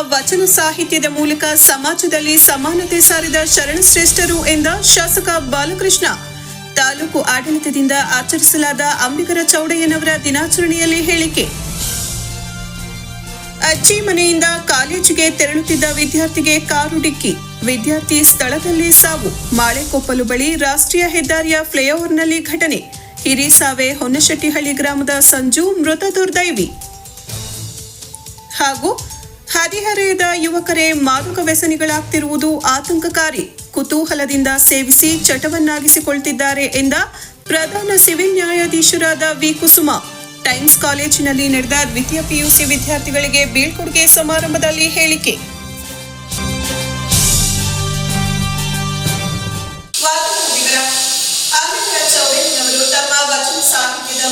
ವಚನ ಸಾಹಿತ್ಯದ ಮೂಲಕ ಸಮಾಜದಲ್ಲಿ ಸಮಾನತೆ ಸಾರಿದ ಶರಣಶ್ರೇಷ್ಠರು ಎಂದ ಶಾಸಕ ಬಾಲಕೃಷ್ಣ. ತಾಲೂಕು ಆಡಳಿತದಿಂದ ಆಚರಿಸಲಾದ ಅಂಬಿಗರ ಚೌಡಯ್ಯನವರ ದಿನಾಚರಣೆಯಲ್ಲಿ ಹೇಳಿಕೆ. ಅಜ್ಜಿ ಮನೆಯಿಂದ ಕಾಲೇಜಿಗೆ ತೆರಳುತ್ತಿದ್ದ ವಿದ್ಯಾರ್ಥಿಗೆ ಕಾರು ಡಿಕ್ಕಿ. ವಿದ್ಯಾರ್ಥಿ ಸ್ಥಳದಲ್ಲೇ ಸಾವು. ಮಾಳೆಕೊಪ್ಪಲು ಬಳಿ ರಾಷ್ಟ್ರೀಯ ಹೆದ್ದಾರಿಯ ಫ್ಲೈಓವರ್ನಲ್ಲಿ ಘಟನೆ. ಹಿರಿಸಾವೆ ಹೊನ್ನಶೆಟ್ಟಿಹಳ್ಳಿ ಗ್ರಾಮದ ಸಂಜು ಮೃತ ದುರ್ದೈವಿ ಹಾಗೂ ಹದಿಹರೆಯದ ಯುವಕರೇ, ಮಾದಕ ವ್ಯಸನಿಗಳಾಗ್ತಿರುವುದು ಆತಂಕಕಾರಿ. ಕುತೂಹಲದಿಂದ ಸೇವಿಸಿ ಚಟವನ್ನಾಗಿಸಿಕೊಳ್ತಿದ್ದಾರೆ ಎಂದ ಪ್ರಧಾನ ಸಿವಿಲ್ ನ್ಯಾಯಾಧೀಶರಾದ ವಿ. ಕುಸುಮ. ಟೈಮ್ಸ್ ಕಾಲೇಜಿನಲ್ಲಿ ನಡೆದ ದ್ವಿತೀಯ ಪಿಯುಸಿ ವಿದ್ಯಾರ್ಥಿಗಳಿಗೆ ಬೀಳ್ಕೊಡುಗೆ ಸಮಾರಂಭದಲ್ಲಿ ಹೇಳಿಕೆ.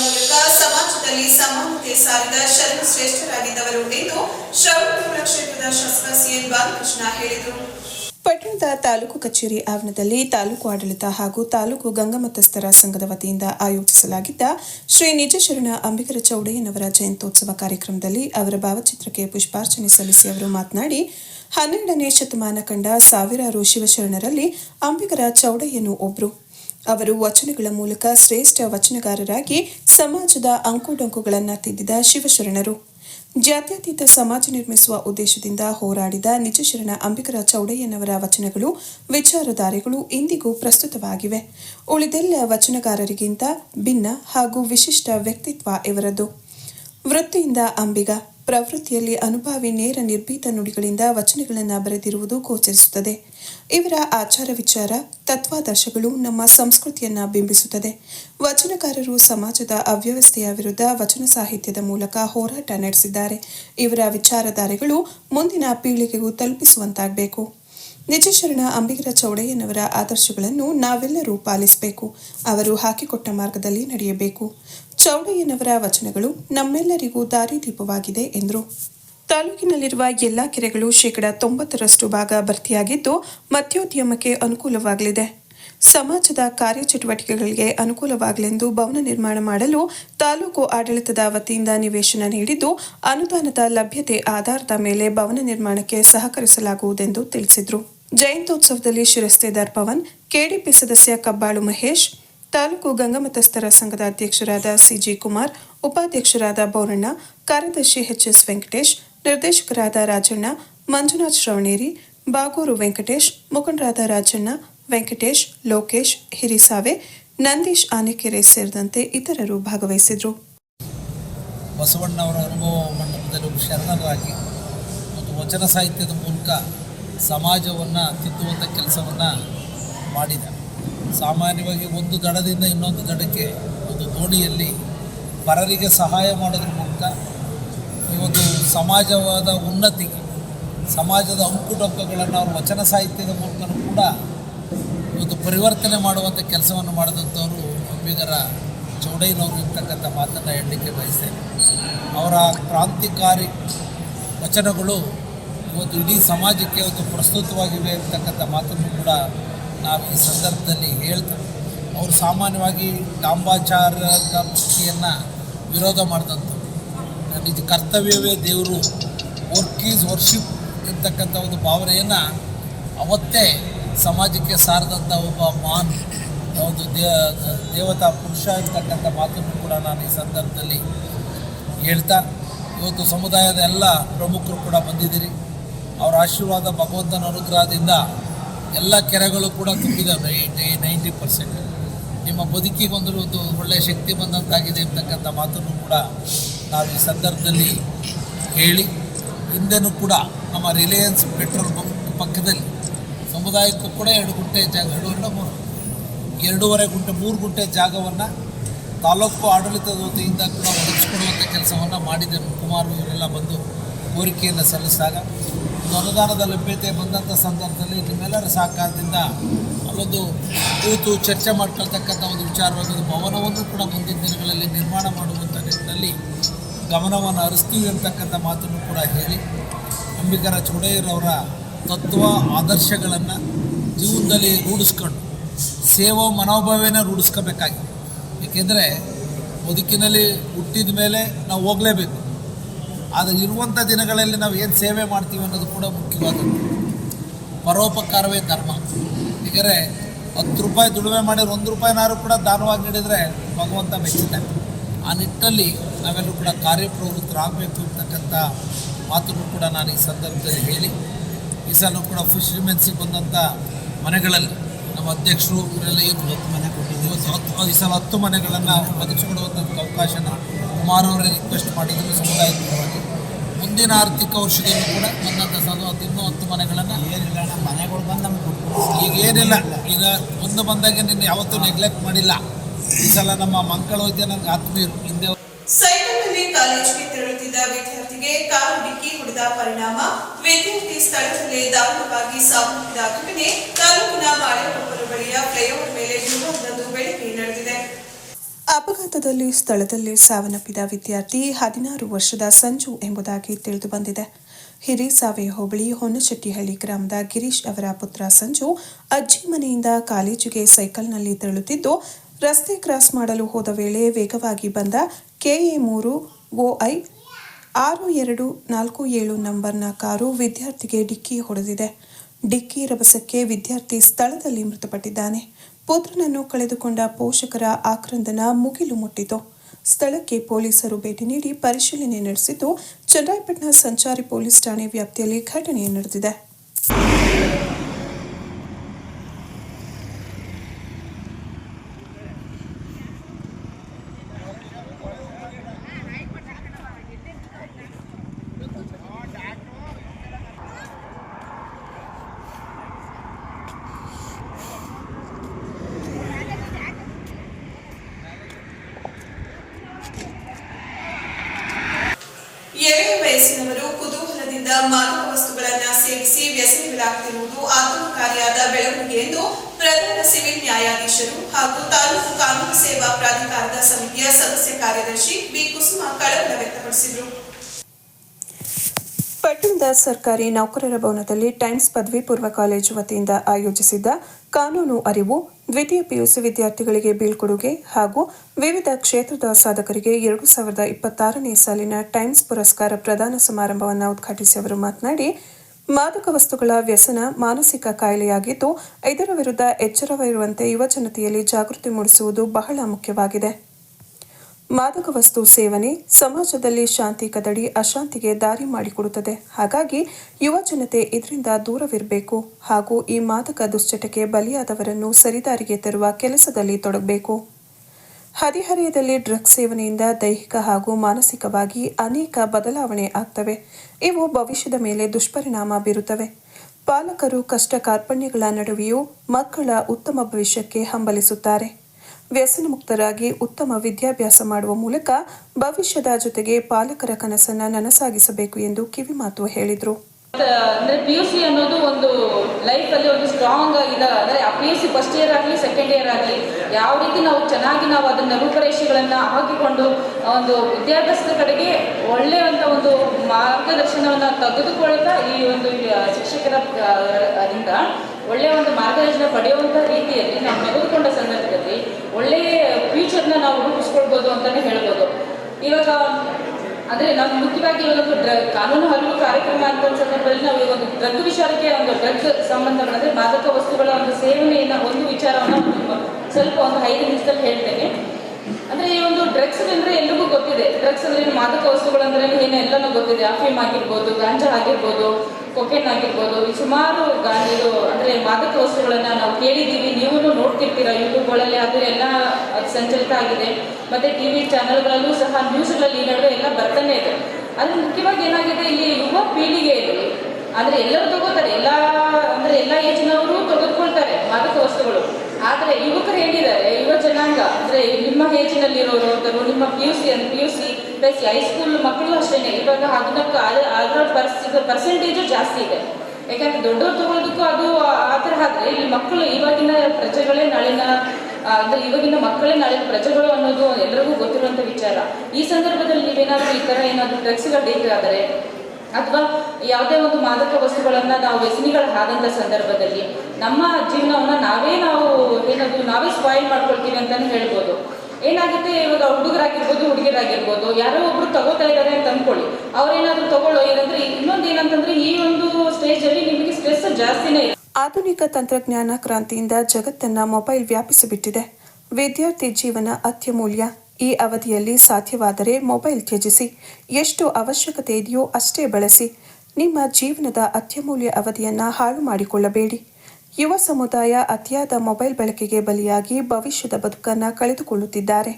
ಮೂಲಕ ಸಮಾಜದಲ್ಲಿ ಸಮಾನತೆ ಸಾರಿದ ಶರಣ ಶ್ರೇಷ್ಠರಾಗಿದ್ದವರು ಎಂದು ಶ್ರವಣಬೆಳಗೊಳ ಕ್ಷೇತ್ರದ ಶಾಸಕ ಸಿಎನ್ ಬಾಲಕೃಷ್ಣ ಹೇಳಿದರು. ಪಟ್ಟಣದ ತಾಲೂಕು ಕಚೇರಿ ಆವರಣದಲ್ಲಿ ತಾಲೂಕು ಆಡಳಿತ ಹಾಗೂ ತಾಲೂಕು ಗಂಗಮತಸ್ಥರ ಸಂಘದ ವತಿಯಿಂದ ಆಯೋಜಿಸಲಾಗಿದ್ದ ಶ್ರೀ ನಿಜಶರಣ ಅಂಬಿಗರ ಚೌಡಯ್ಯನವರ ಜಯಂತ್ಯೋತ್ಸವ ಕಾರ್ಯಕ್ರಮದಲ್ಲಿ ಅವರ ಭಾವಚಿತ್ರಕ್ಕೆ ಪುಷ್ಪಾರ್ಚನೆ ಸಲ್ಲಿಸಿ ಅವರು ಮಾತನಾಡಿ, ಹನ್ನೆರಡನೇ ಶತಮಾನ ಕಂಡ ಸಾವಿರಾರು ಶಿವಶರಣರಲ್ಲಿ ಅಂಬಿಗರ ಚೌಡಯ್ಯನು ಒಬ್ರು. ಅವರು ವಚನಗಳ ಮೂಲಕ ಶ್ರೇಷ್ಠ ವಚನಗಾರರಾಗಿ ಸಮಾಜದ ಅಂಕುಡೊಂಕುಗಳನ್ನು ತಿದ್ದಿದ ಶಿವಶರಣರು. ಜಾತ್ಯತೀತ ಸಮಾಜ ನಿರ್ಮಿಸುವ ಉದ್ದೇಶದಿಂದ ಹೋರಾಡಿದ ನಿಜಶರಣ ಅಂಬಿಕರ ಚೌಡಯ್ಯನವರ ವಚನಗಳು, ವಿಚಾರಧಾರೆಗಳು ಇಂದಿಗೂ ಪ್ರಸ್ತುತವಾಗಿವೆ. ಉಳಿದೆಲ್ಲ ವಚನಗಾರರಿಗಿಂತ ಭಿನ್ನ ಹಾಗೂ ವಿಶಿಷ್ಟ ವ್ಯಕ್ತಿತ್ವ ಇವರದ್ದು ವೃತ್ತಿಯಿಂದ ಅಂಬಿಗ ಪ್ರವೃತ್ತಿಯಲ್ಲಿ ಅನುಭಾವಿ ನೇರ ನಿರ್ಭೀತ ನುಡಿಗಳಿಂದ ವಚನಗಳನ್ನು ಬರೆದಿರುವುದು ಗೋಚರಿಸುತ್ತದೆ. ಇವರ ಆಚಾರ ವಿಚಾರ, ತತ್ವಾದರ್ಶಗಳು ನಮ್ಮ ಸಂಸ್ಕೃತಿಯನ್ನ ಬಿಂಬಿಸುತ್ತದೆ. ವಚನಕಾರರು ಸಮಾಜದ ಅವ್ಯವಸ್ಥೆಯ ವಿರುದ್ಧ ವಚನ ಸಾಹಿತ್ಯದ ಮೂಲಕ ಹೋರಾಟ ನಡೆಸಿದ್ದಾರೆ. ಇವರ ವಿಚಾರಧಾರೆಗಳು ಮುಂದಿನ ಪೀಳಿಗೆಗೂ ತಲುಪಿಸುವಂತಾಗಬೇಕು. ನಿಜಶರಣ ಅಂಬಿಗರ ಚೌಡಯ್ಯನವರ ಆದರ್ಶಗಳನ್ನು ನಾವೆಲ್ಲರೂ ಪಾಲಿಸಬೇಕು. ಅವರು ಹಾಕಿಕೊಟ್ಟ ಮಾರ್ಗದಲ್ಲಿ ನಡೆಯಬೇಕು. ಚೌಡಯ್ಯನವರ ವಚನಗಳು ನಮ್ಮೆಲ್ಲರಿಗೂ ದಾರಿದೀಪವಾಗಿದೆ ಎಂದರು. ತಾಲೂಕಿನಲ್ಲಿರುವ ಎಲ್ಲಾ ಕೆರೆಗಳು ಶೇಕಡ ತೊಂಬತ್ತರಷ್ಟು ಭಾಗ ಭರ್ತಿಯಾಗಿದ್ದು ಮತ್ಯೋದ್ಯಮಕ್ಕೆ ಅನುಕೂಲವಾಗಲಿದೆ. ಸಮಾಜದ ಕಾರ್ಯಚಟುವಟಿಕೆಗಳಿಗೆ ಅನುಕೂಲವಾಗಲೆಂದು ಭವನ ನಿರ್ಮಾಣ ಮಾಡಲು ತಾಲೂಕು ಆಡಳಿತದ ವತಿಯಿಂದ ನಿವೇಶನ ನೀಡಿದ್ದು, ಅನುದಾನದ ಲಭ್ಯತೆ ಆಧಾರದ ಮೇಲೆ ಭವನ ನಿರ್ಮಾಣಕ್ಕೆ ಸಹಕರಿಸಲಾಗುವುದೆಂದು ತಿಳಿಸಿದರು. ಜಯಂತ್ಯೋತ್ಸವದಲ್ಲಿ ಶಿರಸ್ತೇದಾರ್ ಪವನ್ ಕೆಡಿಪಿ ಸದಸ್ಯ ಕಬ್ಬಾಳು ಮಹೇಶ್ ತಾಲೂಕು ಗಂಗಮತಸ್ಥರ ಸಂಘದ ಅಧ್ಯಕ್ಷರಾದ ಸಿಜಿ ಕುಮಾರ್, ಉಪಾಧ್ಯಕ್ಷರಾದ ಬೋರಣ್ಣ, ಕಾರ್ಯದರ್ಶಿ ಎಚ್ಎಸ್ ವೆಂಕಟೇಶ್, ನಿರ್ದೇಶಕರಾದ ರಾಜಣ್ಣ, ಮಂಜುನಾಥ್ ಶ್ರವಣೇರಿ, ಬಾಗೂರು ವೆಂಕಟೇಶ್, ಮುಖಂಡರಾದ ರಾಜಣ್ಣ, ವೆಂಕಟೇಶ್, ಲೋಕೇಶ್, ಹಿರಿಸಾವೆ, ನಂದೀಶ್ ಆನೆಕೆರೆ ಸೇರಿದಂತೆ ಇತರರು ಭಾಗವಹಿಸಿದರು. ಬಸವಣ್ಣವರ ಅನುಭವ ಮಂಟಪದಲ್ಲಿ ಶರಣರಾಗಿ ಮತ್ತು ವಚನ ಸಾಹಿತ್ಯದ ಮೂಲಕ ಸಮಾಜವನ್ನು ತಿದ್ದುವಂಥ ಕೆಲಸವನ್ನು ಮಾಡಿದ. ಸಾಮಾನ್ಯವಾಗಿ ಒಂದು ದಡದಿಂದ ಇನ್ನೊಂದು ದಡಕ್ಕೆ ಒಂದು ದೋಣಿಯಲ್ಲಿ ಪರರಿಗೆ ಸಹಾಯ ಮಾಡೋದ್ರ ಮೂಲಕ ಈ ಒಂದು ಸಮಾಜವಾದ ಉನ್ನತಿ, ಸಮಾಜದ ಅಂಕುಡೊಂಕುಗಳನ್ನು ಅವರು ವಚನ ಸಾಹಿತ್ಯದ ಮೂಲಕ ಕೂಡ ಒಂದು ಪರಿವರ್ತನೆ ಮಾಡುವಂಥ ಕೆಲಸವನ್ನು ಮಾಡಿದಂಥವರು ಅಂಬಿಗರ ಚೌಡಯ್ಯನವರು ಇರ್ತಕ್ಕಂಥ ಮಾತನ್ನು ಹೇಳಲಿಕ್ಕೆ ಬಯಸ್ತೇನೆ. ಅವರ ಕ್ರಾಂತಿಕಾರಿ ವಚನಗಳು ಇವತ್ತು ಇಡೀ ಸಮಾಜಕ್ಕೆ ಒಂದು ಪ್ರಸ್ತುತವಾಗಿವೆ ಅಂತಕ್ಕಂಥ ಮಾತನ್ನು ಕೂಡ ನಾವು ಈ ಸಂದರ್ಭದಲ್ಲಿ ಹೇಳ್ತೇವೆ ಅವರು ಸಾಮಾನ್ಯವಾಗಿ ಡಾಂಬಾಚಾರ ಭಕ್ತಿಯನ್ನು ವಿರೋಧ ಮಾಡಿದಂಥವ್ರು. ನಿಜ ಕರ್ತವ್ಯವೇ ದೇವರು. ವರ್ಕ್ ಈಸ್ ವರ್ಷಿಪ್ ಇರ್ತಕ್ಕಂಥ ಒಂದು ಭಾವನೆಯನ್ನು ಅವತ್ತೇ ಸಮಾಜಕ್ಕೆ ಸಾರದಂಥ ಒಬ್ಬ ಮಹಾನ್ ಒಂದು ದೇ, ದೇವತಾ ಪುರುಷ ಇರ್ತಕ್ಕಂಥ ಮಾತನ್ನು ಕೂಡ ನಾನು ಈ ಸಂದರ್ಭದಲ್ಲಿ ಹೇಳ್ತಾ, ಇವತ್ತು ಸಮುದಾಯದ ಎಲ್ಲ ಪ್ರಮುಖರು ಕೂಡ ಬಂದಿದ್ದೀರಿ. ಅವರ ಆಶೀರ್ವಾದ ಭಗವಂತನ ಅನುಗ್ರಹದಿಂದ ಎಲ್ಲ ಕೆರೆಗಳು ಕೂಡ ತುಂಬಿದ್ದಾವೆ ಏಯ್ಟಿ ನೈಂಟಿ ಪರ್ಸೆಂಟ್ ನಿಮ್ಮ ಬದುಕಿಗೆ ಒಂದು ಒಂದು ಒಳ್ಳೆಯ ಶಕ್ತಿ ಬಂದಂತಾಗಿದೆ ಅಂತಕ್ಕಂಥ ಮಾತನ್ನು ಕೂಡ ನಾವು ಈ ಸಂದರ್ಭದಲ್ಲಿ ಹೇಳಿ ಹಿಂದೆನೂ ಕೂಡ ನಮ್ಮ ರಿಲಯನ್ಸ್ ಪೆಟ್ರೋಲ್ ಬಂಕ್ ಪಕ್ಕದಲ್ಲಿ ಸಮುದಾಯಕ್ಕೂ ಕೂಡ ಎರಡು ಗುಂಟೆ ಜಾಗ ಎರಡೂವರೆ ಮೂರು, ಎರಡೂವರೆ ಗುಂಟೆ, ಮೂರು ಗುಂಟೆ ಜಾಗವನ್ನು ತಾಲೂಕು ಆಡಳಿತದ ವತಿಯಿಂದ ಕೂಡ ಒದಗಿಸ್ಕೊಡುವಂಥ ಕೆಲಸವನ್ನು ಮಾಡಿದ್ದರು ಕುಮಾರ್ ಇವರೆಲ್ಲ ಬಂದು ಕೋರಿಕೆಯನ್ನು ಸಲ್ಲಿಸಿದಾಗ ಒಂದು ಅನುದಾನದ ಲಭ್ಯತೆ ಬಂದಂಥ ಸಂದರ್ಭದಲ್ಲಿ ನಿಮ್ಮೆಲ್ಲರ ಸಹಕಾರದಿಂದ ಅಲ್ಲೊಂದು ಕೂತು ಚರ್ಚೆ ಮಾಡ್ಕೊಳ್ತಕ್ಕಂಥ ಒಂದು ವಿಚಾರವಾಗಿ ಭವನವನ್ನು ಕೂಡ ಮುಂದಿನ ದಿನಗಳಲ್ಲಿ ನಿರ್ಮಾಣ ಮಾಡುವಂಥ ನಿಟ್ಟಿನಲ್ಲಿ ಗಮನವನ್ನು ಹರಿಸ್ತೀವಿ ಅಂತಕ್ಕಂಥ ಮಾತನ್ನು ಕೂಡ ಹೇಳಿ ಅಂಬಿಕರ ಚೌಡಯ್ಯರವರ ತತ್ವ ಆದರ್ಶಗಳನ್ನು ಜೀವನದಲ್ಲಿ ರೂಢಿಸ್ಕೊಂಡು ಸೇವಾ ಮನೋಭಾವನ ರೂಢಿಸ್ಕೋಬೇಕಾಗಿದೆ. ಏಕೆಂದರೆ ಬದುಕಿನಲ್ಲಿ ಹುಟ್ಟಿದ ಮೇಲೆ ನಾವು ಹೋಗಲೇಬೇಕು. ಆದರೆ ಇರುವಂಥ ದಿನಗಳಲ್ಲಿ ನಾವು ಏನು ಸೇವೆ ಮಾಡ್ತೀವಿ ಅನ್ನೋದು ಕೂಡ ಮುಖ್ಯವಾದದ್ದು. ಪರೋಪಕಾರವೇ ಧರ್ಮ. ಏಕೆಂದರೆ ಹತ್ತು ರೂಪಾಯಿ ದುಡಿಮೆ ಮಾಡಿದ್ರೆ ಒಂದು ರೂಪಾಯಿನಾರು ಕೂಡ ದಾನವಾಗಿ ನೀಡಿದರೆ ಭಗವಂತ ಮೆಚ್ಚಿದೆ. ಆ ನಿಟ್ಟಲ್ಲಿ ನಾವೆಲ್ಲರೂ ಕೂಡ ಕಾರ್ಯಪ್ರವೃತ್ತರಾಗಬೇಕು ಅಂತಕ್ಕಂಥ ಮಾತನ್ನು ಕೂಡ ನಾನು ಈ ಸಂದರ್ಭದಲ್ಲಿ ಹೇಳಿ, ಈ ಸಲ ಕೂಡ ಫಿಶ್ರಿಮೆನ್ಸಿಗೆ ಬಂದಂಥ ಮನೆಗಳಲ್ಲಿ ನಮ್ಮ ಅಧ್ಯಕ್ಷರು ಇವರೆಲ್ಲ ಏನು ಹತ್ತು ಮನೆ ಕೊಟ್ಟಿದ್ದೀವಿ, ಹತ್ತು ಈ ಸಲ ಹತ್ತು ಮನೆಗಳನ್ನು ಒದಗಿಸಿಕೊಡುವಂಥ ಅವಕಾಶನ ಕುಮಾರ್ ಅವರೇ ರಿಕ್ವೆಸ್ಟ್ ಮಾಡಿದ್ರು ಪರವಾಗಿ ಮುಂದಿನ ಆರ್ಥಿಕ ವರ್ಷದಲ್ಲಿ ಕೂಡ ಬಂದಂಥ ಸದು ಇನ್ನೂ ಹತ್ತು ಮನೆಗಳನ್ನು. ಏನಿಲ್ಲ ನಮ್ಮ ಮನೆಗಳು ಬಂದು ನಮ್ಗೆ ಈಗ ಏನಿಲ್ಲ. ಈಗ ಮುಂದೆ ಬಂದಾಗ ನಿನ್ನ ಯಾವತ್ತೂ ನೆಗ್ಲೆಕ್ಟ್ ಮಾಡಿಲ್ಲ. ಈ ಸಲ ನಮ್ಮ ಮಂಗಳ ವೈದ್ಯ ನನಗೆ ಆತ್ಮೀಯರು ಹಿಂದೆ ಸೈಕಲ್ನಲ್ಲಿ ಕಾಲೇಜಿಗೆ ತೆರಳುತ್ತಿದ್ದ ವಿದ್ಯಾರ್ಥಿಗೆ ಕಾರು ಡಿಕ್ಕಿ ಹೊಡೆದ ಪರಿಣಾಮ. ವಿದ್ಯಾರ್ಥಿ ಸ್ಥಳದಲ್ಲೇ ದಾರುಣವಾಗಿ ಸಾವನ್ನಪ್ಪಿದ ಘಟನೆ ತಾಲೂಕಿನ ಬಾಳೆಕೊಪ್ಪಲು ಬಳಿಯ ಫ್ಲೈಓವರ್ ಮೇಲೆ ಗುರುವಾರದಂದು ಬೆಳಗ್ಗೆ ನಡೆದಿದೆ. ಅಪಘಾತದಲ್ಲಿ ಸ್ಥಳದಲ್ಲಿ ಸಾವನ್ನಪ್ಪಿದ ವಿದ್ಯಾರ್ಥಿ ಹದಿನಾರು ವರ್ಷದ ಸಂಜು ಎಂಬುದಾಗಿ ತಿಳಿದು ಬಂದಿದೆ. ಹಿರೇಸಾವೆ ಹೋಬಳಿ ಹೊನ್ನಶೆಟ್ಟಿಹಳ್ಳಿ ಗ್ರಾಮದ ಗಿರೀಶ್ ಅವರ ಪುತ್ರ ಸಂಜು ಅಜ್ಜಿ ಮನೆಯಿಂದ ಕಾಲೇಜಿಗೆ ಸೈಕಲ್ನಲ್ಲಿ ತೆರಳುತ್ತಿದ್ದು, ರಸ್ತೆ ಕ್ರಾಸ್ ಮಾಡಲು ಹೋದ ವೇಳೆ ವೇಗವಾಗಿ ಬಂದ ಕೆಎ ಮೂರು ಓಐ ಆರು ಎರಡು ನಾಲ್ಕು ಏಳು ನಂಬರ್ನ ಕಾರು ವಿದ್ಯಾರ್ಥಿಗೆ ಡಿಕ್ಕಿ ಹೊಡೆದಿದೆ. ಡಿಕ್ಕಿ ರಭಸಕ್ಕೆ ವಿದ್ಯಾರ್ಥಿ ಸ್ಥಳದಲ್ಲಿ ಮೃತಪಟ್ಟಿದ್ದಾನೆ. ಪುತ್ರನನ್ನು ಕಳೆದುಕೊಂಡ ಪೋಷಕರ ಆಕ್ರಂದನ ಮುಗಿಲು ಮುಟ್ಟಿತು. ಸ್ಥಳಕ್ಕೆ ಪೊಲೀಸರು ಭೇಟಿ ನೀಡಿ ಪರಿಶೀಲನೆ ನಡೆಸಿದ್ದು ಚೆನ್ನೈಪಟ್ಟಣ ಸಂಚಾರಿ ಪೊಲೀಸ್ ಠಾಣೆ ವ್ಯಾಪ್ತಿಯಲ್ಲಿ ಘಟನೆ ನಡೆದಿದೆ. ಎಳೆಯ ವಯಸ್ಸಿನವರು ಕುತೂಹಲದಿಂದ ಮಾದಕ ವಸ್ತುಗಳನ್ನ ಸೇವಿಸಿ ವ್ಯಸನಗಳಾಗ್ತಿರುವುದು ಆತಂಕಕಾರಿಯಾದ ಬೆಳವಣಿಗೆ ಎಂದು ಪ್ರಧಾನ ಸಿವಿಲ್ ನ್ಯಾಯಾಧೀಶರು ಹಾಗೂ ತಾಲೂಕು ಕಾನೂನು ಸೇವಾ ಪ್ರಾಧಿಕಾರದ ಸಮಿತಿಯ ಸದಸ್ಯ ಕಾರ್ಯದರ್ಶಿ ಬಿ ಕುಸುಮ ಕಳವಳ ವ್ಯಕ್ತಪಡಿಸಿದರು. ಪಟ್ಟಣದ ಸರ್ಕಾರಿ ನೌಕರರ ಭವನದಲ್ಲಿ ಟೈಮ್ಸ್ ಪದವಿ ಪೂರ್ವ ಕಾಲೇಜು ವತಿಯಿಂದ ಆಯೋಜಿಸಿದ್ದ ಕಾನೂನು ಅರಿವು ದ್ವಿತೀಯ ಪಿಯುಸಿ ವಿದ್ಯಾರ್ಥಿಗಳಿಗೆ ಬೀಳ್ಕೊಡುಗೆ ಹಾಗೂ ವಿವಿಧ ಕ್ಷೇತ್ರದ ಸಾಧಕರಿಗೆ ಎರಡು ಸಾವಿರದ ಇಪ್ಪತ್ತಾರನೇ ಸಾಲಿನ ಟೈಮ್ಸ್ ಪುರಸ್ಕಾರ ಪ್ರದಾನ ಸಮಾರಂಭವನ್ನು ಉದ್ಘಾಟಿಸಿ ಅವರು ಮಾತನಾಡಿ, ಮಾದಕ ವಸ್ತುಗಳ ವ್ಯಸನ ಮಾನಸಿಕ ಕಾಯಿಲೆಯಾಗಿದ್ದು, ಇದರ ವಿರುದ್ಧ ಎಚ್ಚರವಿರುವಂತೆ ಯುವಜನತೆಯಲ್ಲಿ ಜಾಗೃತಿ ಮೂಡಿಸುವುದು ಬಹಳ ಮುಖ್ಯವಾಗಿದೆ. ಮಾದಕ ವಸ್ತು ಸೇವನೆ ಸಮಾಜದಲ್ಲಿ ಶಾಂತಿ ಕದಡಿ ಅಶಾಂತಿಗೆ ದಾರಿ ಮಾಡಿಕೊಡುತ್ತದೆ. ಹಾಗಾಗಿ ಯುವ ಜನತೆ ಇದರಿಂದ ದೂರವಿರಬೇಕು ಹಾಗೂ ಈ ಮಾದಕ ದುಶ್ಚಟಕ್ಕೆ ಬಲಿಯಾದವರನ್ನು ಸರಿದಾರಿಗೆ ತರುವ ಕೆಲಸದಲ್ಲಿ ತೊಡಗಬೇಕು. ಹದಿಹರೆಯದಲ್ಲಿ ಡ್ರಗ್ಸ್ ಸೇವನೆಯಿಂದ ದೈಹಿಕ ಹಾಗೂ ಮಾನಸಿಕವಾಗಿ ಅನೇಕ ಬದಲಾವಣೆ ಆಗ್ತವೆ. ಇವು ಭವಿಷ್ಯದ ಮೇಲೆ ದುಷ್ಪರಿಣಾಮ ಬೀರುತ್ತವೆ. ಪಾಲಕರು ಕಷ್ಟ ಕಾರ್ಪಣ್ಯಗಳ ನಡುವೆಯೂ ಮಕ್ಕಳ ಉತ್ತಮ ಭವಿಷ್ಯಕ್ಕೆ ಹಂಬಲಿಸುತ್ತಾರೆ. ವ್ಯಸನ ಮುಕ್ತರಾಗಿ ಉತ್ತಮ ವಿದ್ಯಾಭ್ಯಾಸ ಮಾಡುವ ಮೂಲಕ ಭವಿಷ್ಯದ ಜೊತೆಗೆ ಪಾಲಕರ ಕನಸನ್ನ ನನಸಾಗಿಸಬೇಕು ಎಂದು ಕಿವಿಮಾತು ಹೇಳಿದರು. ಅಂದ್ರೆ ಪಿ ಯು ಸಿ ಅನ್ನೋದು ಒಂದು ಲೈಫ್ ಅಲ್ಲಿ ಒಂದು ಸ್ಟ್ರಾಂಗ್ ಇದ ಅಂದ್ರೆ ಆ P U C first year ಆಗಲಿ ಸೆಕೆಂಡ್ ಇಯರ್ ಆಗಲಿ ಯಾವ ರೀತಿ ನಾವು ಚೆನ್ನಾಗಿ ನಾವು ಅದನ್ನ ರೂಪರೇಷೆಗಳನ್ನು ಹಾಕಿಕೊಂಡು ಒಂದು ವಿದ್ಯಾಭ್ಯಾಸದ ಕಡೆಗೆ ಒಳ್ಳೆಯಂಥ ಒಂದು ಮಾರ್ಗದರ್ಶನವನ್ನು ತೆಗೆದುಕೊಳ್ತಾ ಈ ಒಂದು ಶಿಕ್ಷಕರ ಒಳ್ಳೆಯ ಒಂದು ಮಾರ್ಗದರ್ಶನ ಪಡೆಯುವಂಥ ರೀತಿಯಲ್ಲಿ ನಾವು ತೆಗೆದುಕೊಂಡ ಸಂದರ್ಭದಲ್ಲಿ ಒಳ್ಳೆಯ ಫ್ಯೂಚರ್ನ ನಾವು ರೂಪಿಸ್ಕೊಳ್ಬೋದು ಅಂತಲೇ ಹೇಳ್ಬೋದು. ಇವಾಗ, ಅಂದ್ರೆ ನಾವು ಮುಖ್ಯವಾಗಿ ಇವಾಗ ಡ್ರಗ್ ಕಾನೂನು ಅರಿವು ಕಾರ್ಯಕ್ರಮ ಅಂತ ಸಂದರ್ಭದಲ್ಲಿ ನಾವು ಇವಾಗ ಡ್ರಗ್ ವಿಚಾರಕ್ಕೆ ಒಂದು ಡ್ರಗ್ ಸಂಬಂಧಗಳಂದ್ರೆ ಮಾದಕ ವಸ್ತುಗಳ ಒಂದು ಸೇವನೆಯನ್ನ ಒಂದು ವಿಚಾರವನ್ನ ಸ್ವಲ್ಪ ಒಂದು ಐದು ನಿಮಿಷದಲ್ಲಿ ಹೇಳ್ತೇನೆ. ಅಂದ್ರೆ ಈ ಒಂದು ಡ್ರಗ್ಸ್ ಅಂದ್ರೆ ಎಲ್ರಿಗೂ ಗೊತ್ತಿದೆ. ಡ್ರಗ್ಸ್ ಅಂದ್ರೆ ಮಾದಕ ವಸ್ತುಗಳು ಅಂದ್ರೆ ಏನು ಎಲ್ಲನೂ ಗೊತ್ತಿದೆ. ಅಫೀಮ್ ಆಗಿರ್ಬೋದು, ಗಾಂಜಾ ಆಗಿರ್ಬೋದು ಕೊಕೆನ್ ಆಗಿರ್ಬೋದು, ಸುಮಾರು ಗಾಂಧಿಗಳು ಅಂದ್ರೆ ಮಾದಕ ವಸ್ತುಗಳನ್ನ ನಾವು ಕೇಳಿದೀವಿ ನೀವು ನೋಡ್ತಿರ್ತೀರ ಯೂಟ್ಯೂಬ್ಗಳಲ್ಲಿ, ಅದು ಎಲ್ಲ ಸಂಚಲಿತ ಆಗಿದೆ. ಮತ್ತೆ ಟಿವಿ ಚಾನೆಲ್ಗಳಲ್ಲೂ ಸಹ ನ್ಯೂಸ್ಗಳಲ್ಲಿ ಈ ನಡುವೆ ಎಲ್ಲ ಬರ್ತಾನೆ ಇದೆ. ಅದ್ರ ಮುಖ್ಯವಾಗಿ ಏನಾಗಿದೆ, ಇಲ್ಲಿ ಯುವ ಇದೆ ಅಂದ್ರೆ ಎಲ್ಲರೂ ತಗೋತಾರೆ, ಎಲ್ಲ, ಅಂದ್ರೆ ಎಲ್ಲ ಏಜ್ನವರು ತೆಗೆದುಕೊಳ್ತಾರೆ ಮಾದಕ ವಸ್ತುಗಳು. ಆದ್ರೆ ಯುವಕರು ಏನಿದ್ದಾರೆ ಯುವ ಜನಾಂಗ, ಅಂದ್ರೆ ನಿಮ್ಮ ಏಜಿನಲ್ಲಿರೋರು, ಅಥವಾ ನಿಮ್ಮ P U C P U C plus high school ಮಕ್ಕಳು ಅಷ್ಟೇ ಇವಾಗ ಅದಕ್ಕೆ ಅದರ ಪರ್ಸ್ ಪರ್ಸೆಂಟೇಜು ಜಾಸ್ತಿ ಇದೆ. ಯಾಕಂದ್ರೆ ದೊಡ್ಡವ್ರು ತಗೊಳ್ಳೋದಕ್ಕೂ ಅದು ಆ ಥರ ಆದ್ರೆ ಇಲ್ಲಿ ಮಕ್ಕಳು ಇವಾಗಿನ ಪ್ರಜೆಗಳೇ ನಾಳಿನ ಅಂದ್ರೆ ಇವಾಗಿನ ಮಕ್ಕಳೇ ನಾಳಿನ ಪ್ರಜೆಗಳು ಅನ್ನೋದು ಎಲ್ಲರಿಗೂ ಗೊತ್ತಿರುವಂತ ವಿಚಾರ. ಈ ಸಂದರ್ಭದಲ್ಲಿ ನೀವೇನಾದ್ರು ಈ ತರ ಏನಾದರೂ ಡ್ರಗ್ಸ್ಗಳು ಬೇಕಾದರೆ ಅಥವಾ ಯಾವುದೇ ಒಂದು ಮಾದಕ ವಸ್ತುಗಳನ್ನ ನಾವು ವ್ಯಸನಿಗಳು ಆದಂಥ ಸಂದರ್ಭದಲ್ಲಿ ನಮ್ಮ ಜೀವನವನ್ನ ನಾವೇ ನಾವು ಏನದು, ನಾವೇ ಸ್ಪಾಯಿಲ್ ಮಾಡ್ಕೊಳ್ತೀವಿ ಅಂತಾನೆ ಹೇಳ್ಬೋದು. ಏನಾಗುತ್ತೆ, ಇವಾಗ ಹುಡುಗರಾಗಿರ್ಬೋದು, ಹುಡುಗಿಯರಾಗಿರ್ಬೋದು, ಯಾರೋ ಒಬ್ರು ತಗೋತಾ ಇದ್ದಾರೆ ಅಂತ ಅನ್ಕೊಳ್ಳಿ. ಅವ್ರೇನಾದ್ರೂ ತಗೊಳ್ಳೋ ಏನಂದ್ರೆ, ಇನ್ನೊಂದು ಏನಂತಂದ್ರೆ ಈ ಒಂದು ಸ್ಟೇಜ್ ಅಲ್ಲಿ ನಿಮಗೆ ಸ್ಟ್ರೆಸ್ ಜಾಸ್ತಿನೇ ಇದೆ ಆಧುನಿಕ ತಂತ್ರಜ್ಞಾನ ಕ್ರಾಂತಿಯಿಂದ ಜಗತ್ತನ್ನ ಮೊಬೈಲ್ ವ್ಯಾಪಿಸಿಬಿಟ್ಟಿದೆ. ವಿದ್ಯಾರ್ಥಿ ಜೀವನ ಅತ್ಯಮೂಲ್ಯ. ಈ ಅವಧಿಯಲ್ಲಿ ಸಾಧ್ಯವಾದರೆ ಮೊಬೈಲ್ ತ್ಯಜಿಸಿ. ಎಷ್ಟು ಅವಶ್ಯಕತೆ ಇದೆಯೋ ಅಷ್ಟೇ ಬಳಸಿ. ನಿಮ್ಮ ಜೀವನದ ಅತ್ಯಮೂಲ್ಯ ಅವಧಿಯನ್ನ ಹಾಳು ಮಾಡಿಕೊಳ್ಳಬೇಡಿ. ಯುವ ಸಮುದಾಯ ಅತಿಯಾದ ಮೊಬೈಲ್ ಬಳಕೆಗೆ ಬಲಿಯಾಗಿ ಭವಿಷ್ಯದ ಬದುಕನ್ನು ಕಳೆದುಕೊಳ್ಳುತ್ತಿದ್ದಾರೆ.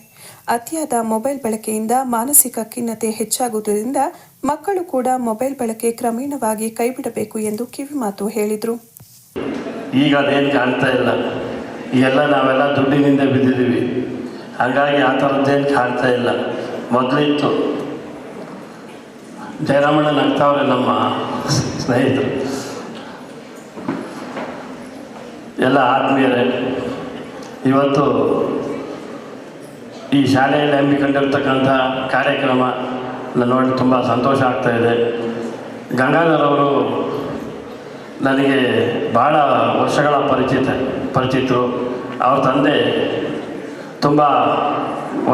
ಅತಿಯಾದ ಮೊಬೈಲ್ ಬಳಕೆಯಿಂದ ಮಾನಸಿಕ ಖಿನ್ನತೆ ಹೆಚ್ಚಾಗುವುದರಿಂದ ಮಕ್ಕಳು ಕೂಡ ಮೊಬೈಲ್ ಬಳಕೆ ಕ್ರಮೇಣವಾಗಿ ಕೈಬಿಡಬೇಕು ಎಂದು ಕಿವಿಮಾತು ಹೇಳಿದರು. ಈಗ ಅದೇನು ಕಾಣ್ತಾ ಇಲ್ಲ. ಎಲ್ಲ ನಾವೆಲ್ಲ ದುಡ್ಡಿನಿಂದ ಬಿದ್ದಿದ್ದೀವಿ. ಹಾಗಾಗಿ ಆ ಥರದ್ದೇನು ಕಾಣ್ತಾ ಇಲ್ಲ. ಮೊದಲಿತ್ತು ಜಯರಾಮಣ್ಣ ನಗ್ತಾವ್ರೆ ನಮ್ಮ ಸ್ನೇಹಿತರು. ಎಲ್ಲ ಆತ್ಮೀಯರೇ, ಇವತ್ತು ಈ ಶಾಲೆಯಲ್ಲಿ ಹಮ್ಮಿಕೊಂಡಿರ್ತಕ್ಕಂಥ ಕಾರ್ಯಕ್ರಮ ನೋಡಿ ತುಂಬ ಸಂತೋಷ ಆಗ್ತಾ ಇದೆ. ಗಂಗಾಧರವರು ನನಗೆ ಭಾಳ ವರ್ಷಗಳ ಪರಿಚಿತ, ಪರಿಚಿತರು. ಅವ್ರ ತಂದೆ ತುಂಬ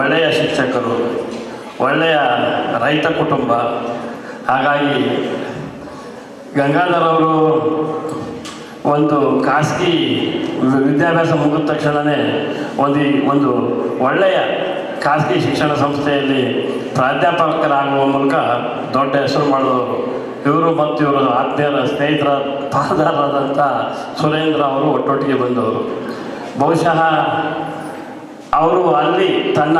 ಒಳ್ಳೆಯ ಶಿಕ್ಷಕರು, ಒಳ್ಳೆಯ ರೈತ ಕುಟುಂಬ. ಹಾಗಾಗಿ ಗಂಗಾಧರ್ ಅವರು ಒಂದು ಖಾಸಗಿ ವಿದ್ಯಾಭ್ಯಾಸ ಮುಗಿದ ತಕ್ಷಣವೇ ಒಂದು ಒಂದು ಒಳ್ಳೆಯ ಖಾಸಗಿ ಶಿಕ್ಷಣ ಸಂಸ್ಥೆಯಲ್ಲಿ ಪ್ರಾಧ್ಯಾಪಕರಾಗುವ ಮೂಲಕ ದೊಡ್ಡ ಹೆಸರು ಮಾಡಿದವರು ಇವರು ಮತ್ತು ಇವರು ಆತ್ಮೀಯರ ಸ್ನೇಹಿತರ ಪಾದಾರರಾದಂಥ ಸುರೇಂದ್ರ ಅವರು ಒಟ್ಟೊಟ್ಟಿಗೆ ಬಂದವರು. ಬಹುಶಃ ಅವರು ಅಲ್ಲಿ ತನ್ನ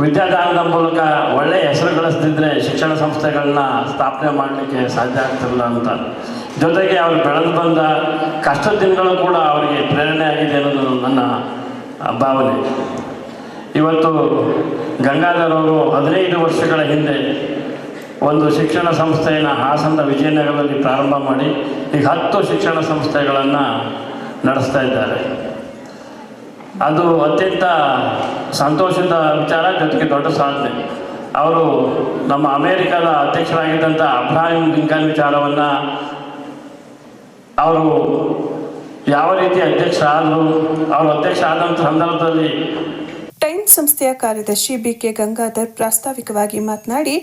ವಿದ್ಯಾದಾನದ ಮೂಲಕ ಒಳ್ಳೆಯ ಹೆಸರು ಗಳಿಸ್ತಿದ್ರೆ ಶಿಕ್ಷಣ ಸಂಸ್ಥೆಗಳನ್ನ ಸ್ಥಾಪನೆ ಮಾಡಲಿಕ್ಕೆ ಸಾಧ್ಯ ಆಗ್ತಿರಲಿಲ್ಲ ಅಂತ. ಜೊತೆಗೆ ಅವ್ರು ಬೆಳೆದು ಬಂದ ಕಷ್ಟದ ದಿನಗಳು ಕೂಡ ಅವರಿಗೆ ಪ್ರೇರಣೆ ಆಗಿದೆ ಅನ್ನೋದು ನನ್ನ ಭಾವನೆ. ಇವತ್ತು ಗಂಗಾಧರ್ ಅವರು ಹದಿನೈದು ವರ್ಷಗಳ ಹಿಂದೆ ಒಂದು ಶಿಕ್ಷಣ ಸಂಸ್ಥೆಯನ್ನು ಹಾಸನದ ವಿಜಯನಗರದಲ್ಲಿ ಪ್ರಾರಂಭ ಮಾಡಿ ಈಗ ಹತ್ತು ಶಿಕ್ಷಣ ಸಂಸ್ಥೆಗಳನ್ನು ನಡೆಸ್ತಾ ಇದ್ದಾರೆ. ಅದು ಅತ್ಯಂತ ಸಂತೋಷದ ವಿಚಾರ, ಜೊತೆಗೆ ದೊಡ್ಡ ಸಾಧನೆ ಅವರು ನಮ್ಮ ಅಮೇರಿಕಾದ ಅಧ್ಯಕ್ಷರಾಗಿದ್ದಂಥ ಅಬ್ರಾಹಿಂ ಲಿಂಕನ್ ವಿಚಾರವನ್ನು ಅವರು ಯಾವ ರೀತಿ ಅಧ್ಯಕ್ಷರಾದರು, ಅವರು ಅಧ್ಯಕ್ಷ ಆದಂಥ ಸಂದರ್ಭದಲ್ಲಿ ಟೈಮ್ ಸಂಸ್ಥೆಯ ಕಾರ್ಯದರ್ಶಿ ಬಿಕೆ ಗಂಗಾಧರ್ ಪ್ರಾಸ್ತಾವಿಕವಾಗಿ ಮಾತನಾಡಿ,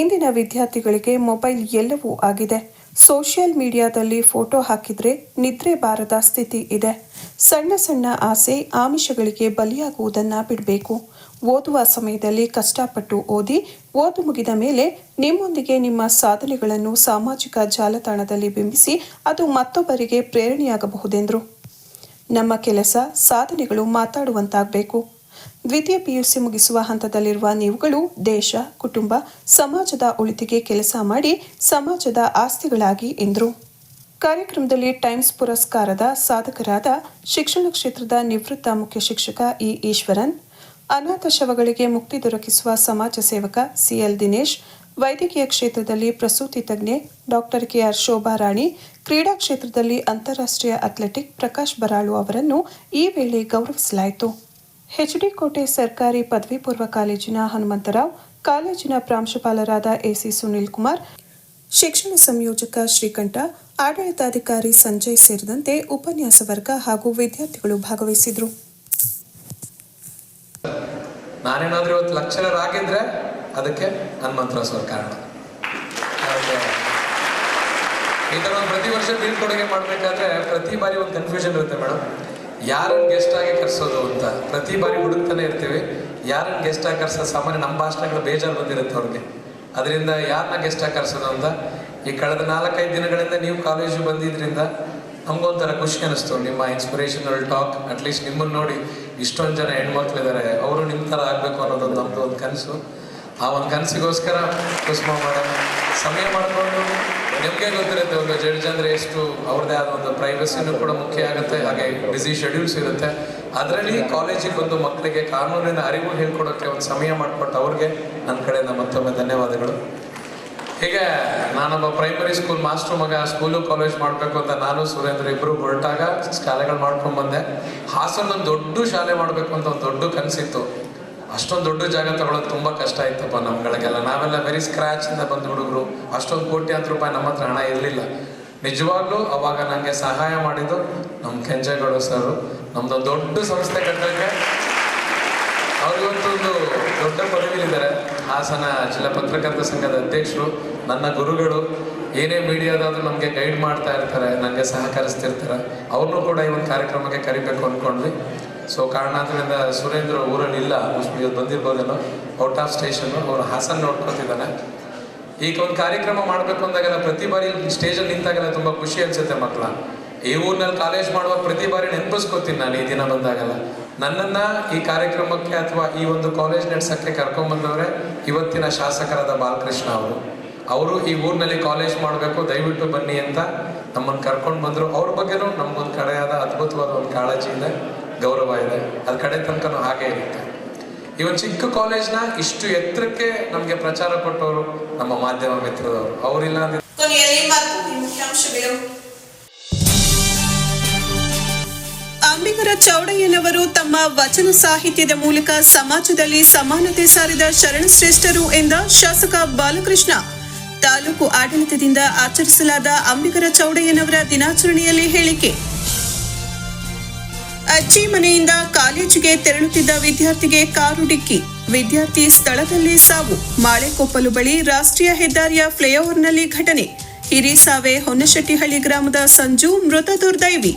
ಇಂದಿನ ವಿದ್ಯಾರ್ಥಿಗಳಿಗೆ ಮೊಬೈಲ್ ಎಲ್ಲವೂ ಆಗಿದೆ. ಸೋಷಿಯಲ್ ಮೀಡಿಯಾದಲ್ಲಿ ಫೋಟೋ ಹಾಕಿದ್ರೆ ನಿದ್ರೆ ಬಾರದ ಸ್ಥಿತಿ ಇದೆ. ಸಣ್ಣ ಸಣ್ಣ ಆಸೆ ಆಮಿಷಗಳಿಗೆ ಬಲಿಯಾಗುವುದನ್ನ ಬಿಡಬೇಕು. ಓದುವ ಸಮಯದಲ್ಲಿ ಕಷ್ಟಪಟ್ಟು ಓದಿ, ಓದು ಮುಗಿದ ಮೇಲೆ ನಿಮ್ಮೊಂದಿಗೆ ನಿಮ್ಮ ಸಾಧನೆಗಳನ್ನು ಸಾಮಾಜಿಕ ಜಾಲತಾಣದಲ್ಲಿ ಬಿಂಬಿಸಿ ಅದು ಮತ್ತೊಬ್ಬರಿಗೆ ಪ್ರೇರಣೆಯಾಗಬಹುದೆಂದರು. ನಮ್ಮ ಕೆಲಸ ಸಾಧನೆಗಳು ಮಾತಾಡುವಂತಾಗಬೇಕು. ದ್ವಿತೀಯ ಪಿಯುಸಿ ಮುಗಿಸುವ ಹಂತದಲ್ಲಿರುವ ನೀವುಗಳು ದೇಶ, ಕುಟುಂಬ, ಸಮಾಜದ ಉಳಿತಿಗೆ ಕೆಲಸ ಮಾಡಿ ಸಮಾಜದ ಆಸ್ತಿಗಳಾಗಿ ಎಂದರು. ಕಾರ್ಯಕ್ರಮದಲ್ಲಿ ಟೈಮ್ಸ್ ಪುರಸ್ಕಾರದ ಸಾಧಕರಾದ ಶಿಕ್ಷಣ ಕ್ಷೇತ್ರದ ನಿವೃತ್ತ ಮುಖ್ಯ ಶಿಕ್ಷಕ ಇ ಈಶ್ವರನ್, ಅನಾಥ ಶವಗಳಿಗೆ ಮುಕ್ತಿ ದೊರಕಿಸುವ ಸಮಾಜ ಸೇವಕ ಸಿಎಲ್ ದಿನೇಶ್, ವೈದ್ಯಕೀಯ ಕ್ಷೇತ್ರದಲ್ಲಿ ಪ್ರಸೂತಿ ತಜ್ಞೆ ಡಾಕ್ಟರ್ ಕೆಆರ್ ಶೋಭಾ ರಾಣಿ, ಕ್ರೀಡಾ ಕ್ಷೇತ್ರದಲ್ಲಿ ಅಂತಾರಾಷ್ಟ್ರೀಯ ಅಥ್ಲೆಟಿಕ್ ಪ್ರಕಾಶ್ ಬರಾಳು ಅವರನ್ನು ಈ ವೇಳೆ ಗೌರವಿಸಲಾಯಿತು. ಎಚ್ಡಿ ಕೋಟೆ ಸರ್ಕಾರಿ ಪದವಿ ಪೂರ್ವ ಕಾಲೇಜಿನ ಹನುಮಂತರಾವ್, ಕಾಲೇಜಿನ ಪ್ರಾಂಶುಪಾಲರಾದ ಎಸಿ ಸುನೀಲ್ ಕುಮಾರ್, ಶಿಕ್ಷಣ ಸಂಯೋಜಕ ಶ್ರೀಕಂಠ, ಆಡಳಿತಾಧಿಕಾರಿ ಸಂಜಯ್ ಸೇರಿದಂತೆ ಉಪನ್ಯಾಸ ವರ್ಗ ಹಾಗೂ ವಿದ್ಯಾರ್ಥಿಗಳು ಭಾಗವಹಿಸಿದರು. ನಾನೇನಾದ್ರೂ ಇವತ್ತು ಅದಕ್ಕೆ ಸರ್ ಕಾರಣ. ಈ ಥರ ಪ್ರತಿ ವರ್ಷ ಬೀಳ್ಕೊಡುಗೆ ಮಾಡಬೇಕಾದ್ರೆ ಪ್ರತಿ ಬಾರಿ ಒಂದು ಕನ್ಫ್ಯೂಷನ್ ಇರುತ್ತೆ ಮೇಡಮ್. ಯಾರನ್ನ ಗೆಸ್ಟ್ ಆಗಿ ಕರ್ಸೋದು ಅಂತ. ಪ್ರತಿ ಬಾರಿ ಹುಡುಕ್ತಾನೆ ಇರ್ತೀವಿ. ಯಾರನ್ನ ಗೆಸ್ಟ್ ಆಗಿ ಕರ್ಸೋದು ಸಾಮಾನ್ಯ ನಮ್ಮ ಭಾಷಣಗಳು ಬೇಜಾರು ಬಂದಿರುತ್ತೆ ಅವ್ರಿಗೆ. ಅದರಿಂದ ಯಾರನ್ನ ಗೆಸ್ಟ್ ಆಗಿ ಕರ್ಸೋದು ಅಂತ ಈ ಕಳೆದ ನಾಲ್ಕೈದು ದಿನಗಳಿಂದ ನೀವು ಕಾಲೇಜು ಬಂದಿದ್ರಿಂದ ನಮಗೊಂಥರ ಖುಷಿ ಅನಿಸ್ತು. ನಿಮ್ಮ ಇನ್ಸ್ಪಿರೇಷನಲ್ ಟಾಕ್ ಅಟ್ಲೀಸ್ಟ್ ನಿಮ್ಮನ್ನು ನೋಡಿ ಇಷ್ಟೊಂದು ಜನ ಹೆಣ್ಮಕ್ಳಿದ್ದಾರೆ ಅವರು ನಿಮ್ಮ ಥರ ಆಗಬೇಕು ಅನ್ನೋದು ನಮ್ಮದು ಒಂದು ಕನಸು. ಆ ಒಂದು ಕನಸಿಗೋಸ್ಕರ ಕುಸುಮ ಮೇಡಮ್ ಸಮಯ ಮಾಡಿಕೊಂಡು ನಿಮಗೆ ಗೊತ್ತಿರುತ್ತೆ ಒಂದು ಅಂದರೆ ಎಷ್ಟು ಅವ್ರದ್ದೇ ಆದ ಒಂದು ಪ್ರೈವಸಿನೂ ಕೂಡ ಮುಖ್ಯ ಆಗುತ್ತೆ, ಹಾಗೆ ಬಿಸಿ ಶೆಡ್ಯೂಲ್ಸ್ ಇರುತ್ತೆ. ಅದರಲ್ಲಿ ಕಾಲೇಜಿಗೆ ಬಂದು ಮಕ್ಕಳಿಗೆ ಕಾನೂನಿನ ಅರಿವು ಹೇಳ್ಕೊಡೋಕ್ಕೆ ಒಂದು ಸಮಯ ಮಾಡಿಕೊಟ್ಟು ಅವ್ರಿಗೆ ನನ್ನ ಕಡೆಯಿಂದ ಮತ್ತೊಮ್ಮೆ ಧನ್ಯವಾದಗಳು. ಹೀಗೆ ನಾನೊಬ್ಬ ಪ್ರೈಮರಿ ಸ್ಕೂಲ್ ಮಾಸ್ಟರ್ ಮಗ ಸ್ಕೂಲು ಕಾಲೇಜ್ ಮಾಡಬೇಕು ಅಂತ ನಾನು, ಸುರೇಂದ್ರ ಇಬ್ಬರು ಹೊರಟಾಗ ಶಾಲೆಗಳು ಮಾಡ್ಕೊಂಡು ಬಂದೆ. ಹಾಸನ ಒಂದು ದೊಡ್ಡ ಶಾಲೆ ಮಾಡಬೇಕು ಅಂತ ಒಂದು ದೊಡ್ಡ ಕನಸಿತ್ತು. ಅಷ್ಟೊಂದು ದೊಡ್ಡ ಜಾಗ ತಗೊಳ್ಳೋದು ತುಂಬ ಕಷ್ಟ ಆಯ್ತಪ್ಪ ನಮ್ಗಳಿಗೆಲ್ಲ. ನಾವೆಲ್ಲ ವೆರಿ ಸ್ಕ್ರ್ಯಾಚಿಂದ ಬಂದ ಹುಡುಗರು, ಅಷ್ಟೊಂದು ಕೋಟ್ಯಾಂತರ ರೂಪಾಯಿ ನಮ್ಮ ಹತ್ರ ಹಣ ಇರಲಿಲ್ಲ. ನಿಜವಾಗ್ಲೂ ಅವಾಗ ನನಗೆ ಸಹಾಯ ಮಾಡಿದ್ದು ನಮ್ಮ ಕೆಂಜೇಗೌಡ ಸರ್. ನಮ್ದೊಂದು ದೊಡ್ಡ ಸಂಸ್ಥೆ ಕಟ್ಟಕ್ಕೆ ಒಂದು ದೊಡ್ಡ ಪದವಿಲಿದ್ದಾರೆ ಹಾಸನ ಜಿಲ್ಲಾ ಪತ್ರಕರ್ತ ಸಂಘದ ಅಧ್ಯಕ್ಷರು, ನನ್ನ ಗುರುಗಳು, ಏನೇ ಮೀಡಿಯಾದಾದ್ರೂ ನಮಗೆ ಗೈಡ್ ಮಾಡ್ತಾ ಇರ್ತಾರೆ ನನಗೆ ಸಹಕರಿಸ್ತಿರ್ತಾರೆ. ಅವ್ರನ್ನೂ ಕೂಡ ಈ ಒಂದು ಕಾರ್ಯಕ್ರಮಕ್ಕೆ ಕರಿಬೇಕು ಅಂದ್ಕೊಂಡ್ವಿ ಸೊ ಕಾರಣಾಂತರದಿಂದ ಸುರೇಂದ್ರ ಊರಲ್ಲಿ ಇಲ್ಲ ಬಂದಿರ್ಬೋದೇನೋ, ಔಟ್ ಆಫ್ ಸ್ಟೇಷನ್, ಅವ್ರು ಹಾಸನ್ ನೋಡ್ಕೊತಿದ್ದಾನೆ. ಈಗ ಒಂದು ಕಾರ್ಯಕ್ರಮ ಮಾಡಬೇಕು ಅಂದಾಗೆಲ್ಲ ಪ್ರತಿ ಬಾರಿ ಸ್ಟೇಜಲ್ಲಿ ನಿಂತಾಗೆಲ್ಲ ತುಂಬ ಖುಷಿ ಅನ್ಸುತ್ತೆ ಮಕ್ಕಳ ಈ ಊರಿನಲ್ಲಿ ಕಾಲೇಜ್ ಮಾಡುವಾಗ ಪ್ರತಿ ಬಾರಿ ನೆನಪಿಸ್ಕೊತೀನಿ ನಾನು ಈ ದಿನ ಬಂದಾಗೆಲ್ಲ. ನನ್ನನ್ನ ಈ ಕಾರ್ಯಕ್ರಮಕ್ಕೆ ಅಥವಾ ಈ ಒಂದು ಕಾಲೇಜ್ ನಡೆಸಕ್ಕೆ ಕರ್ಕೊಂಬಂದವರೇ ಇವತ್ತಿನ ಶಾಸಕರಾದ ಬಾಲಕೃಷ್ಣ ಅವರು. ಅವರು ಈ ಊರಿನಲ್ಲಿ ಕಾಲೇಜ್ ಮಾಡಬೇಕು, ದಯವಿಟ್ಟು ಬನ್ನಿ ಅಂತ ನಮ್ಮನ್ನು ಕರ್ಕೊಂಡು ಬಂದರು. ಅವ್ರ ಬಗ್ಗೆನೂ ನಮ್ಗೊಂದು ಕಡೆಯಾದ ಅದ್ಭುತವಾದ ಒಂದು ಕಾಳಜಿ ಗೌರವ ಇದೆ. ಅದು ಕಡೆ ತನಕನೂ ಹಾಗೆ ಇರುತ್ತೆ. ಒಂದು ಚಿಕ್ಕ ಕಾಲೇಜ್ನ ಇಷ್ಟು ಎತ್ತರಕ್ಕೆ ನಮಗೆ ಪ್ರಚಾರ ಕೊಟ್ಟವರು ನಮ್ಮ ಮಾಧ್ಯಮ ಮಿತ್ರದವರು. ಅವರಿಲ್ಲ ಅಂಬಿಗರ ಚೌಡಯ್ಯನವರು ತಮ್ಮ ವಚನ ಸಾಹಿತ್ಯದ ಮೂಲಕ ಸಮಾಜದಲ್ಲಿ ಸಮಾನತೆ ಸಾರಿದ ಶರಣಶ್ರೇಷ್ಠರು ಎಂದ ಶಾಸಕ ಬಾಲಕೃಷ್ಣ. ತಾಲೂಕು ಆಡಳಿತದಿಂದ ಆಚರಿಸಲಾದ ಅಂಬಿಗರ ಚೌಡಯ್ಯನವರ ದಿನಾಚರಣೆಯಲ್ಲಿ ಹೇಳಿಕೆ. ಅಜ್ಜಿ ಮನೆಯಿಂದ ಕಾಲೇಜಿಗೆ ತೆರಳುತ್ತಿದ್ದ ವಿದ್ಯಾರ್ಥಿಗೆ ಕಾರು ಡಿಕ್ಕಿ. ವಿದ್ಯಾರ್ಥಿ ಸ್ಥಳದಲ್ಲಿ ಸಾವು. ಮಾಳೆಕೊಪ್ಪಲು ಬಳಿ ರಾಷ್ಟ್ರೀಯ ಹೆದ್ದಾರಿಯ ಫ್ಲೈಓವರ್ನಲ್ಲಿ ಘಟನೆ. ಹಿರಿಸಾವೆ ಹೊನ್ನಶೆಟ್ಟಿಹಳ್ಳಿ ಗ್ರಾಮದ ಸಂಜು ಮೃತ ದುರ್ದೈವಿ.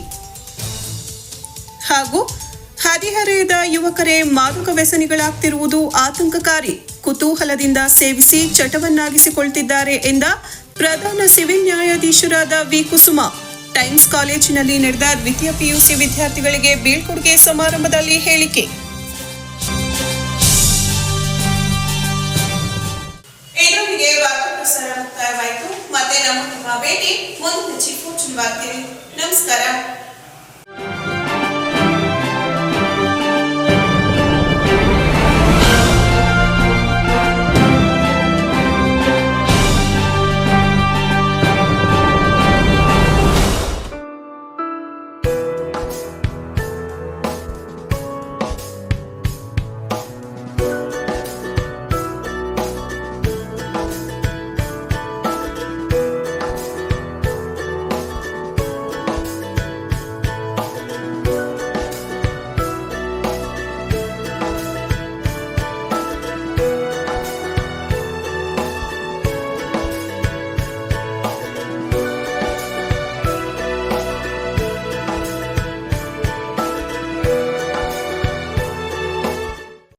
ಹಾಗೂ ಹದಿಹರೆಯದ ಯುವಕರೇ ಮಾದಕ ವ್ಯಸನಿಗಳಾಗ್ತಿರುವುದು ಆತಂಕಕಾರಿ. ಕುತೂಹಲದಿಂದ ಸೇವಿಸಿ ಚಟವನ್ನಾಗಿಸಿಕೊಳ್ತಿದ್ದಾರೆ ಎಂದ ಪ್ರಧಾನ ಸಿವಿಲ್ ನ್ಯಾಯಾಧೀಶರಾದ ವಿ ಕುಸುಮ. ಟೈಮ್ಸ್ ಕಾಲೇಜಿನಲ್ಲಿ ನಡೆದ ದ್ವಿತೀಯ ಪಿಯುಸಿ ವಿದ್ಯಾರ್ಥಿಗಳಿಗೆ ಬೀಳ್ಕೊಡುಗೆ ಸಮಾರಂಭದಲ್ಲಿ ಹೇಳಿಕೆ. ಮತ್ತೆ ನಮ್ಮ ಭೇಟಿ. ಮುಂದಿನ ಚಿಕ್ಕ ವಾರ್ತೆ ನಮಸ್ಕಾರ.